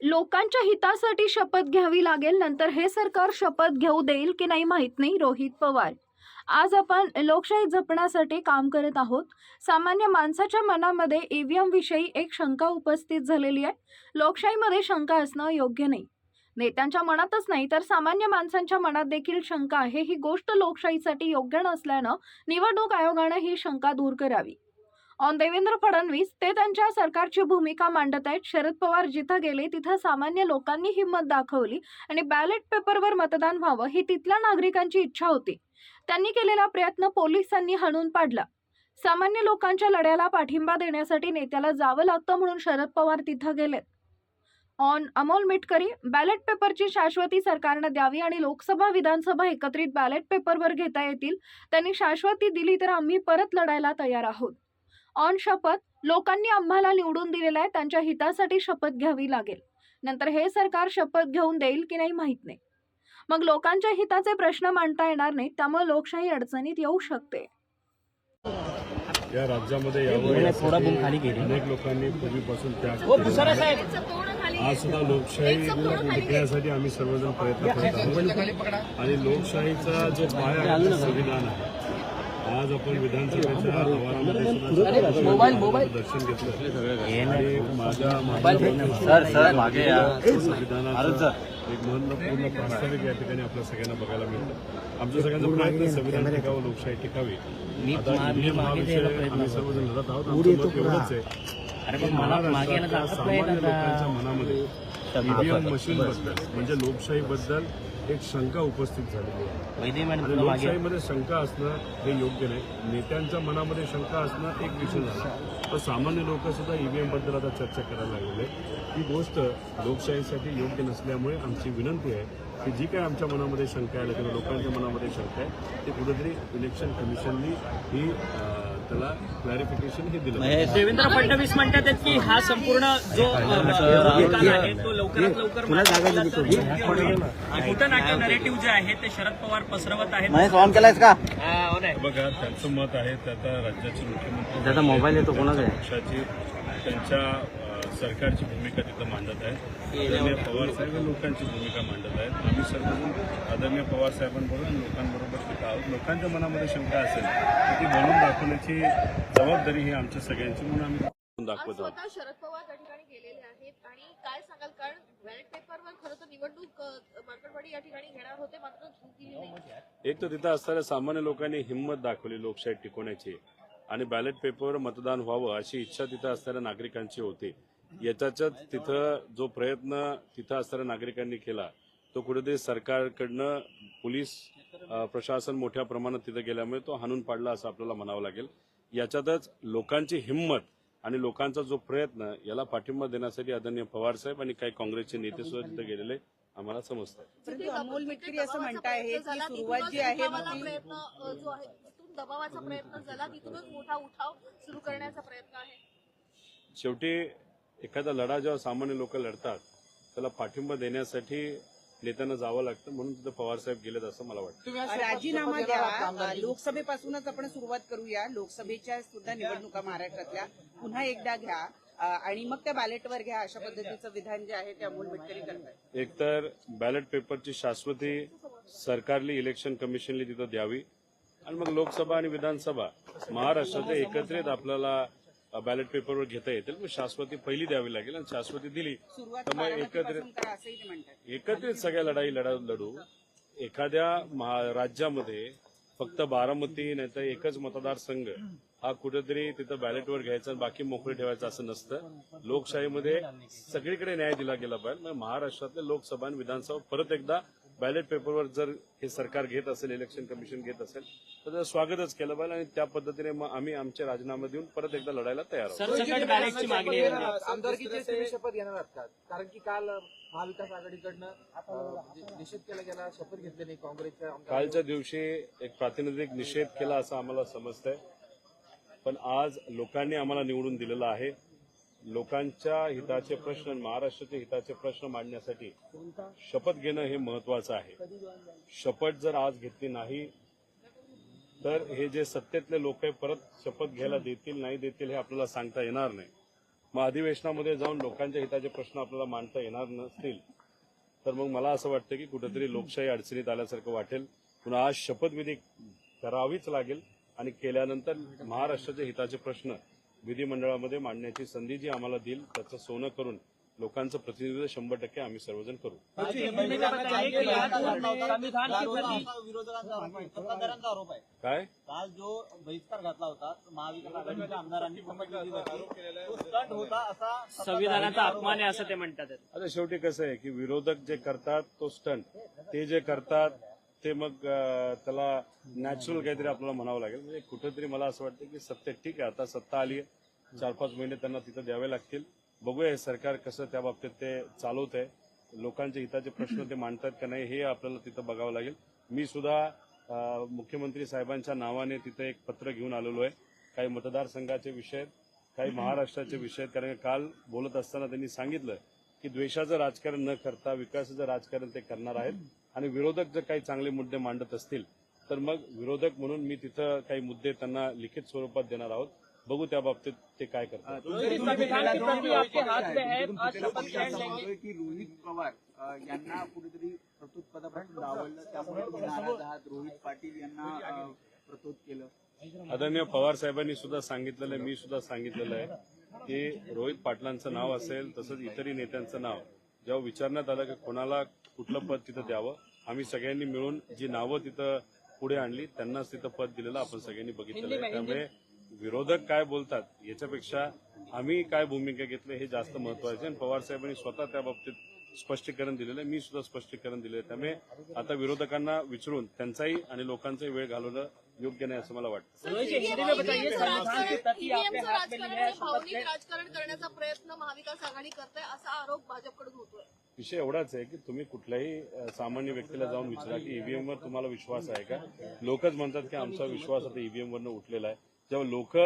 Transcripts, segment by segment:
लोकांच्या हितासाठी शपथ घ्यावी लागेल नंतर हे सरकार शपथ घेऊ देईल की नाही माहीत नाही रोहित पवार. आज आपण लोकशाही जपण्यासाठी काम करत आहोत. सामान्य माणसाच्या मनामध्ये ईव्हीएम विषयी एक शंका उपस्थित झालेली आहे. लोकशाहीमध्ये शंका असणं योग्य नाही. नेत्यांच्या मनातच नाही तर सामान्य माणसांच्या मनात देखील शंका आहे. ही गोष्ट लोकशाहीसाठी योग्य नसल्यानं निवडणूक आयोगानं ही शंका दूर करावी. देवेंद्र फडणवीस ते त्यांच्या सरकारची भूमिका मांडत आहेत. शरद पवार जिथं गेले तिथं सामान्य लोकांनी हिंमत दाखवली आणि बॅलेट पेपरवर मतदान व्हावं ही तिथल्या नागरिकांची इच्छा होती. त्यांनी केलेला प्रयत्न पोलिसांनी हाणून पाडला. सामान्य लोकांच्या लढ्याला पाठिंबा देण्यासाठी नेत्याला जावं लागतं म्हणून शरद पवार तिथं गेलेत. ऑन अमोल मिटकरी बॅलेट पेपरची शाश्वती सरकारनं द्यावी आणि लोकसभा विधानसभा एकत्रित बॅलेट पेपरवर घेता येतील. त्यांनी शाश्वती दिली तर आम्ही परत लढायला तयार आहोत. ऑन शपथ लोकांनी आम्हाला निवडून दिलेला आहे त्यांच्या हितासाठी शपथ घ्यावी लागेल. नंतर हे सरकार शपथ घेऊन देईल की नाही माहीत नाही. मग लोकांच्या हिताचे प्रश्न मांडता येणार नाहीत त्यामुळे लोकशाही अडचणीत येऊ शकते. या राज्यामध्ये यावं थोडा यासाठी बूम खाली गेली. अनेक लोकांनी पूर्वीपासून आज सुद्धा लोकशाही टिकण्यासाठी आम्ही सर्वजण प्रयत्न करत आहोत. आणि लोकशाहीचा जो पाया संविधान आहे. आज आपण विधानसभेच्या आवारामध्ये सुद्धा मोबाईल, मोबाईल. दर्शन घेतलं. आणि माझ्या सर, सर, मागे या. संविधानाचं एक महत्त्वपूर्ण प्रास्ताविक या ठिकाणी आपल्या सगळ्यांना बघायला मिळतं. आमच्या सगळ्यांचा प्रयत्न संविधान टिकावं लोकशाही टिकावी. आता आम्ही. सर्वजण लढत आहोत. आमचं मत एवढंच आहे. सामान्य ना लोकांच्या. मनामध्ये ईव्हीएम मशीन बद्दल म्हणजे लोकशाहीबद्दल एक शंका उपस्थित झालेली आहे. लोकशाहीमध्ये शंका असणं हे योग्य नाही. नेत्यांच्या मनामध्ये शंका असणं एक विषय झाला. तर सामान्य लोक सुद्धा ईव्हीएमबद्दल आता चर्चा करायला लागलेले ही गोष्ट लोकशाहीसाठी योग्य नसल्यामुळे आमची विनंती आहे की जी काय आमच्या मनामध्ये शंका आहे किंवा लोकांच्या मनामध्ये शंका आहे ते कुठेतरी इलेक्शन कमिशननी ही त्याला क्लॅरिफिकेशन हे दिलं. देवेंद्र फडणवीस म्हणतात आहेत की हा संपूर्ण जो निकाल आहे तो लवकरात लवकर मागे घेतला तर योग्य होईल. हे खोटं नाट्य नरेटिव्ह जे आहे ते शरद पवार पसरवत आहेत ऑन केलायस का हा, हो नाही. बघा त्यांचं मत आहे ते आता राज्याचे मुख्यमंत्री त्याचा मोबाईल येतो कोणाचा आहे? पक्षाची त्यांच्या सरकारची भूमिका तिथं मांडत आहेत आदरणीय पवार साहेब हे लोकांची भूमिका मांडत आहेत. आम्ही सर्वजण आदरणीय पवार साहेबांबरोबर लोकांबरोबर तिथं आहोत. लोकांच्या मनामध्ये शंका असेल तर ती बोलून दाखवण्याची जबाबदारी ही आमच्या सगळ्यांची म्हणून आम्ही दाखवत. आहोत शरद पवार त्या ठिकाणी गेलेले आहेत. आणि काय सांगाल? कारण बॅलेट पेपरवर खरं तर निवडणूक मार्केटवाडी या ठिकाणी घेणार होते मात्र झूक दिली नाही. एक तर तिथं असणाऱ्या सामान्य लोकांनी हिंमत दाखवली लोकशाही टिकवण्याची. आणि बॅलेट पेपरवर मतदान व्हावं अशी इच्छा तिथं असणाऱ्या नागरिकांची होती. याच्यात तिथं जो प्रयत्न तिथं असणाऱ्या नागरिकांनी केला तो कुठेतरी सरकारकडनं पोलीस प्रशासन मोठ्या प्रमाणात तिथं गेल्यामुळे तो हाणून पाडला असं आपल्याला म्हणावं लागेल. याच्यातच लोकांची हिंमत आणि लोकांचा जो प्रयत्न याला पाठिंबा देण्यासाठी आदरणीय पवार साहेब आणि काही काँग्रेसचे नेते सुद्धा तिथे गेलेले आम्हाला समजतात जिथे अमोल मिटकरी असं म्हणताय की सुरुवात जी आहे दबावाचा प्रयत्न झाला तिथूनच मोठा उठाव सुरू करण्याचा प्रयत्न आहे. शेवटी एखादा लढा जेव्हा सामान्य लोक लढतात त्याला पाठिंबा देण्यासाठी नेत्यांना जावं लागतं म्हणून तिथं पवार साहेब गेलेत असं मला वाटतं. राजीनामा द्या. लोकसभेपासूनच आपण सुरुवात करूया. लोकसभेच्या सुद्धा निवडणुका महाराष्ट्रातल्या पुन्हा एकदा घ्या. आणि मग त्या बॅलेटवर घ्या. अशा पद्धतीचं विधान जे आहे ते अमोल मिटकरी करतात एकतर बॅलेट पेपरची शाश्वती सरकारली इलेक्शन कमिशनली तिथं द्यावी. आणि मग लोकसभा आणि विधानसभा महाराष्ट्राचे एकत्रित आपल्याला बॅलेट पेपरवर घेता येतील. पण शाश्वती पहिली द्यावी लागेल आणि शाश्वती दिली. तर मग एकत्रित एकत्रित सगळ्या लढाई लढा लढू. एखाद्या राज्यामध्ये फक्त बारामती नाही तर एकच मतदारसंघ हा कुठेतरी तिथं बॅलेटवर घ्यायचा आणि बाकी मोकळे ठेवायचं असं नसतं. लोकशाहीमध्ये सगळीकडे न्याय दिला गेला पाहिजे. मग महाराष्ट्रातले लोकसभा आणि विधानसभा परत एकदा बॅलेट पेपरवर जर हे सरकार घेत असेल इलेक्शन कमिशन घेत असेल तर त्याचं स्वागतच केलं पाहिजे आणि त्या पद्धतीने मग आम्ही आमचे राजीनामे देऊन परत एकदा लढायला तयार आमदारकीचे शपथ घेणार का? कारण की काल महाविकास आघाडीकडनं निषेध केला गेला शपथ घेतली नाही काँग्रेसच्या कालच्या दिवशी एक प्रातिनिधिक निषेध केला असं आम्हाला समजतंय. पण आज लोकांनी आम्हाला निवडून दिलेलं आहे. लोकांच्या हिताचे प्रश्न महाराष्ट्राचे हिताचे प्रश्न मांडण्यासाठी शपथ घेणं हे महत्वाचं आहे. शपथ जर आज घेतली नाही तर हे जे सत्तेतले लोक आहे परत शपथ घ्यायला देतील नाही देतील हे आपल्याला सांगता येणार नाही. मग अधिवेशनामध्ये जाऊन लोकांच्या हिताचे प्रश्न आपल्याला मांडता येणार नसतील तर मग मला असं वाटतं की कुठेतरी लोकशाही अडचणीत आल्यासारखं वाटेल. पुन्हा आज शपथविधी करावीच लागेल आणि केल्यानंतर महाराष्ट्राच्या हिताचे प्रश्न विधिमंडळामध्ये मांडण्याची संधी जी आम्हाला देईल त्याचं सोनं करून लोकांचं प्रतिनिधित्व शंभर टक्के आम्ही सर्वजण करू. संविधान की प्रति सत्ताधाऱ्यांचा आरोप आहे. काय? काल जो बहिष्कार घातला होता महाविकास आघाडीच्या आमदारांनी शपथविधीवरती तो स्टंट होता असा संविधानाचा अपमान आहे. असं ते म्हणतात. आता शेवटी कसं आहे की विरोधक जे करतात तो स्टंट. ते जे करतात ते मग त्याला नॅचरल काहीतरी आपल्याला म्हणावं लागेल. म्हणजे कुठेतरी मला असं वाटतं की सत्य ठीक आहे. आता सत्ता आली आहे. चार पाच महिने त्यांना तिथं द्यावे लागतील. बघूया हे सरकार कसं त्या बाबतीत ते चालवत आहे. लोकांच्या हिताचे प्रश्न ते मांडतात का नाही हे आपल्याला तिथं बघावं लागेल. मी सुद्धा मुख्यमंत्री साहेबांच्या नावाने तिथं एक पत्र घेऊन आलेलो आहे. काही मतदारसंघाचे विषय काही महाराष्ट्राचे विषय कारण काल बोलत असताना त्यांनी सांगितलं की द्वेषाचं राजकारण न करता विकासाचं राजकारण ते करणार आहेत. आणि विरोधक जर काही चांगले मुद्दे मांडत असतील तर मग विरोधक म्हणून मी तिथं काही मुद्दे त्यांना लिखित स्वरूपात देणार आहोत. बघू त्या बाबतीत ते काय करतात. की प्रति आपके हाथ में है आज शपथ ग्रहण लेंगे. की रोहित पवार यांना कुठेतरी प्रतोद पदापासून डावललं त्यामुळे रोहित पाटील यांना केलं. आदरणीय पवार साहेबांनी सुद्धा सांगितलेलं आहे मी सुद्धा सांगितलेलं आहे की रोहित पाटलांचं नाव असेल तसंच इतरही नेत्यांचं नाव जेव्हा विचारण्यात आलं की कोणाला कुठलं पद तिथं द्यावं आम्ही सगळ्यांनी मिळून जी नावं तिथं पुढे आणली त्यांनाच तिथं पद दिलेलं आपण सगळ्यांनी बघितलेलं आहे. त्यामुळे विरोधक काय बोलतात याच्यापेक्षा आम्ही काय भूमिका घेतली हे जास्त महत्त्वाचे आणि पवार साहेबांनी स्वतः त्या बाबतीत स्पष्टीकरण दिलेलं आहे. मी सुद्धा स्पष्टीकरण दिलं आहे त्यामुळे आता विरोधकांना विचारून त्यांचाही आणि लोकांचाही वेळ घालवणं योग्य नाही असं मला वाटतं. राजकारण करण्याचा प्रयत्न महाविकास आघाडी करते असा आरोप भाजपकडून होतोय. विषय एवढाच आहे की तुम्ही कुठल्याही सामान्य व्यक्तीला जाऊन विचारा की ईव्हीएम वर तुम्हाला विश्वास आहे का? लोकच म्हणतात की आमचा विश्वास आता ईव्हीएम वरनं उठलेला आहे. जेव्हा लोक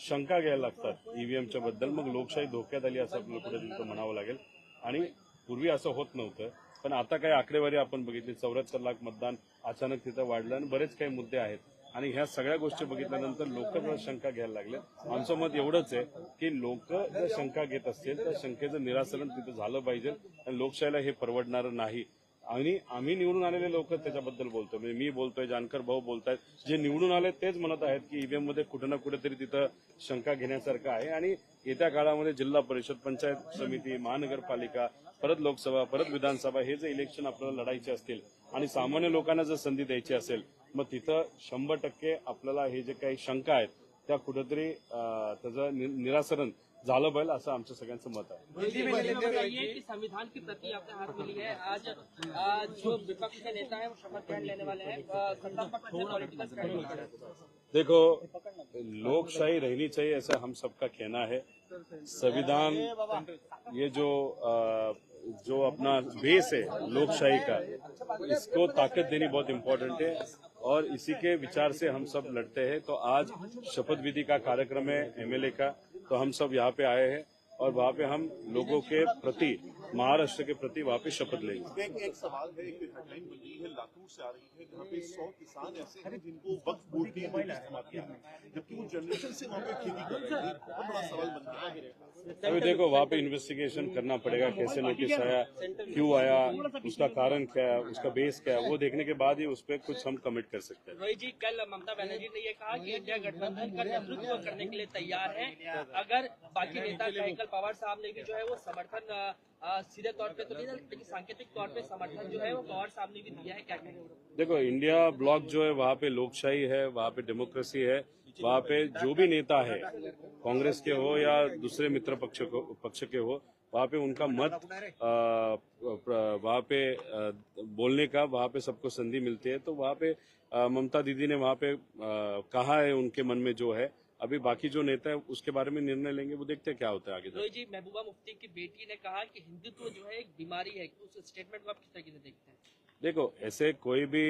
शंका घ्यायला लागतात ईव्हीएमच्या बद्दल मग लोकशाही धोक्यात आली असं आपल्याला कुठे तिथं म्हणावं लागेल. आणि पूर्वी असं होत नव्हतं. पण आता काही आकडेवारी आपण बघितली चौऱ्याहत्तर लाख मतदान अचानक तिथं वाढलं आणि बरेच काही मुद्दे आहेत. आणि ह्या सगळ्या गोष्टी बघितल्यानंतर लोक शंका घ्यायला लागले. आमचं मत एवढंच आहे की लोक जर शंका घेत असतील तर शंकेचं निरासरण तिथं झालं पाहिजे आणि लोकशाहीला हे परवडणारं नाही. आणि आम्ही निवडून आलेले लोक त्याच्याबद्दल बोलतोय. म्हणजे मी बोलतोय जानकर भाऊ बोलतायत. जे निवडून आले तेच म्हणत आहेत की ईव्हीएममध्ये कुठं ना कुठेतरी तिथं शंका घेण्यासारखं आहे. आणि येत्या काळामध्ये जिल्हा परिषद पंचायत समिती महानगरपालिका परत लोकसभा परत विधानसभा हे जे इलेक्शन आपल्याला लढायचे असतील आणि सामान्य लोकांना जर संधी द्यायची असेल मग तिथं शंभर टक्के आपल्याला हे जे काही शंका आहेत त्या कुठेतरी त्याचं निरासरण झालं पाहिजे असं आमचं सगळ्यांचं मत आहे. संविधान की प्रति आपके हाथ में ली है. आज जो विपक्ष के नेता है वो शपथ ग्रहण लेने वाले हैं. देखो लोकशाही रहनी चाहिए ऐसा हम सबका कहना है। संविधान ये जो जो अपना बेस है लोकशाही का इसको ताकत देनी बहुत इम्पोर्टेंट है। और इसी के विचार से हम सब लड़ते हैं। तो आज शपथ विधि का कार्यक्रम है एमएलए का। तो हम सब यहाँ पे आए हैं और वहाँ पे हम लोगों के प्रति महाराष्ट्र के प्रति पे शपथ लेंगे एक एक सवाल है एक हेडलाइन बन रही है लातूर से आ रही है जहाँ पे सौ किसान ऐसे हैं जिनको वक्त बोर्ड किया जबकि वो जनरेशन से वहाँ पे खेती कर रहे हैं। बहुत बड़ा सवाल बन गया है। अभी देखो वहाँ पे इन्वेस्टिगेशन करना पड़ेगा कैसे नोटिस आया क्यों आया उसका कारण क्या है उसका बेस क्या है वो देखने के बाद ही उस पर कुछ हम कमिट कर सकते हैं। रोहित जी कल ममता बनर्जी ने ये कहा कि इंडिया गठबंधन का नेतृत्व करने के लिए तैयार है। अगर बाकी नेता कल पवार साहब ने भी जो है वो समर्थन सीधे तौर पे तो नहीं, लेकिन सांकेतिक तौर पे समर्थन जो है वो भी दिया है, क्या देखो इंडिया ब्लॉक जो है, वहाँ पे लोकशाही है, वहाँ पे डेमोक्रेसी है, वहाँ पे जो भी नेता है, कांग्रेस के हो या दूसरे मित्र पक्ष पक्ष के हो, वहाँ पे उनका मत वहाँ पे बोलने का, वहाँ पे सबको संधि मिलती है। तो वहाँ पे ममता दीदी ने वहाँ पे कहा है उनके मन में जो है अभी बाकी जो नेता है उसके बारे में निर्णय लेंगे वो देखते हैं क्या होता है आगे जी महबूबा मुफ्ती की बेटी ने कहा कि हिंदुत्व जो है एक बीमारी है उस स्टेटमेंट को आप किस तरीके से देखते हैं? देखो ऐसे कोई भी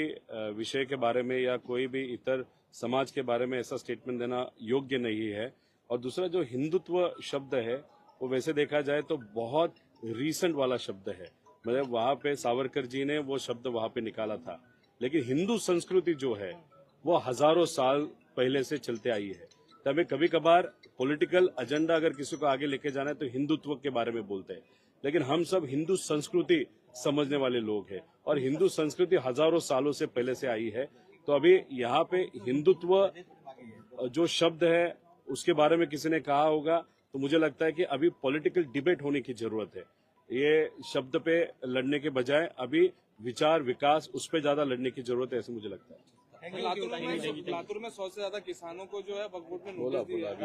विषय के बारे में या कोई भी इतर समाज के बारे में ऐसा स्टेटमेंट देना योग्य नहीं है। और दूसरा जो हिंदुत्व शब्द है वो वैसे देखा जाए तो बहुत रीसेंट वाला शब्द है। मतलब वहाँ पे सावरकर जी ने वो शब्द वहाँ पे निकाला था। लेकिन हिंदू संस्कृति जो है वो हज़ारों साल पहले से चलते आई है। तो हमें कभी कभार पॉलिटिकल एजेंडा अगर किसी को आगे लेके जाना है तो हिंदुत्व के बारे में बोलते हैं। लेकिन हम सब हिंदू संस्कृति समझने वाले लोग हैं और हिंदू संस्कृति हज़ारों सालों से पहले से आई है। तो अभी यहाँ पे हिंदुत्व, जो शब्द है, उसके बारे में किसी ने कहा होगा तो मुझे लगता है कि अभी पॉलिटिकल डिबेट होने की ज़रूरत है। ये शब्द पे लड़ने के बजाय अभी विचार विकास उस पर ज़्यादा लड़ने की ज़रूरत है, ऐसे मुझे लगता है। लातूर में लातूर में सौ से ज्यादा किसानों को जो है ने बोला नोटिस दिया है।